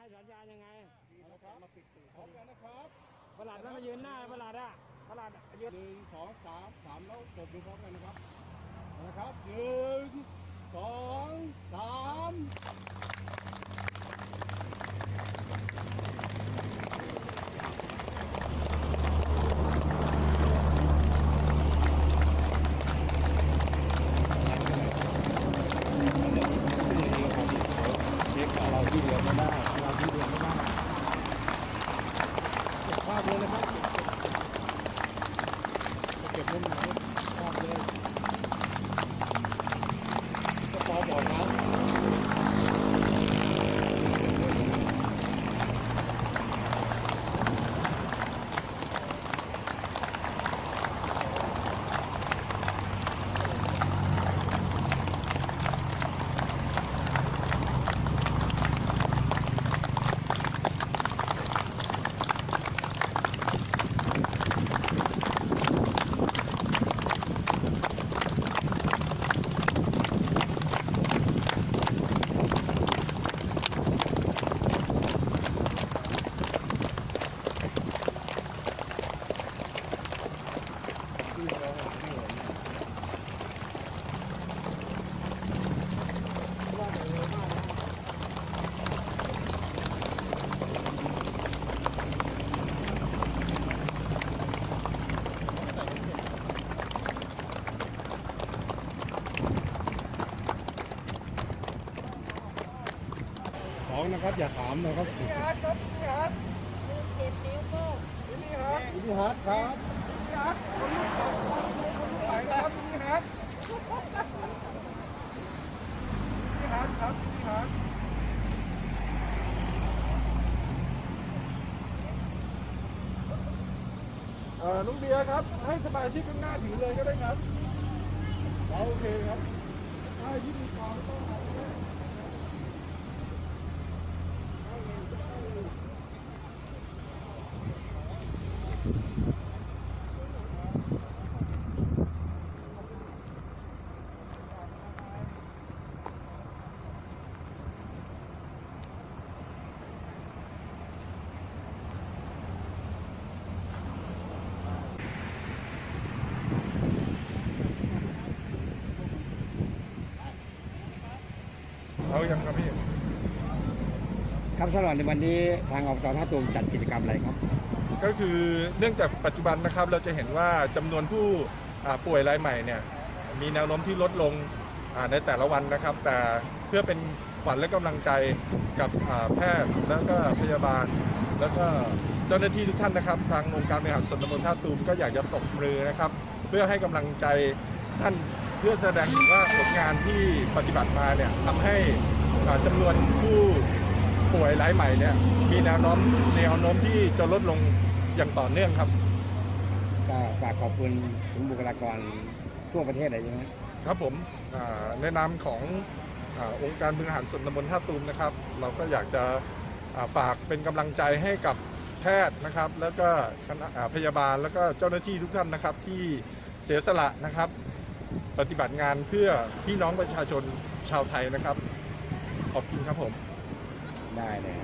สัญญาณให้สัญญาณยังไงนะครับพร้อมกันนะครับประหลัดแล้วมายืนหน้าประหลัดอะประหลัดอะยืนหนึ่งสองสามสามแล้วกดดูพร้อมกันนะครับนะครับหนึ่งสองสาม เช็คเราที่เดียวไม่ได้เราที่เดียวไม่ได้ เก็บภาพเลย นะครับเก็บเก็บมุมไหนภาพเลยก็พอบอกนะ ที่เราไม่เห็น ว่าแต่เร็วมากนะ สอง นะครับ อย่าถามนะครับพี่ฮาร์ดครับพี่ฮาร์ดเจ็ดนิ้วโป้งพี่ฮาร์ดพี่ฮัทครับพี่ฮาร์ดคนลูกคนลูกไหลนะครับพี่ฮาร์ดพี่ฮาร์ดครับพี่ฮาร์ดเอ่อลุงเบียร์ครับ ให้สมาชิกข้างหน้าถือเลยก็ได้ครับ โอเคครับถ้ายิ่งมีความต้องเอา เลยเอายังครับพี่ครับสำหรับในวันนี้ทางอบตท่าตูมจัดกิจกรรมอะไรครับ ก็คือเนื่องจากปัจจุบันนะครับเราจะเห็นว่าจำนวนผู้อ่าป่วยรายใหม่เนี่ยมีแนวโน้มที่ลดลงอ่า ในแต่ละวันนะครับ แต่เพื่อเป็นขวัญและกำลังใจกับแพทย์แล้วก็พยาบาล แล้วก็เจ้าหน้าที่ทุกท่านนะครับ ทางองค์การบริหารส่วนตำบลท่าตูมก็อยากจะตบมือนะครับ เพื่อให้กำลังใจท่านเพื่อแสดงถึงว่าผลงานที่ปฏิบัติมาเนี่ยทำให้อ่าจำนวนผู้ป่วยรายใหม่เนี่ยมีแนวโน้มแนวโน้มที่จะลดลงอย่างต่อเนื่องครับก็ฝากขอบคุณถึงบุคลากรทั่วประเทศเลยใช่ไหม ครับผมในนามขององค์การบริหารส่วนตำบลท่าตูมนะครับ เราก็อยากจะฝากเป็นกำลังใจให้กับแพทย์นะครับ แล้วก็คณะพยาบาลแล้วก็เจ้าหน้าที่ทุกท่านนะครับ ที่เสียสละนะครับ ปฏิบัติงานเพื่อพี่น้องประชาชนชาวไทยนะครับ ขอบคุณครับผมได้เลย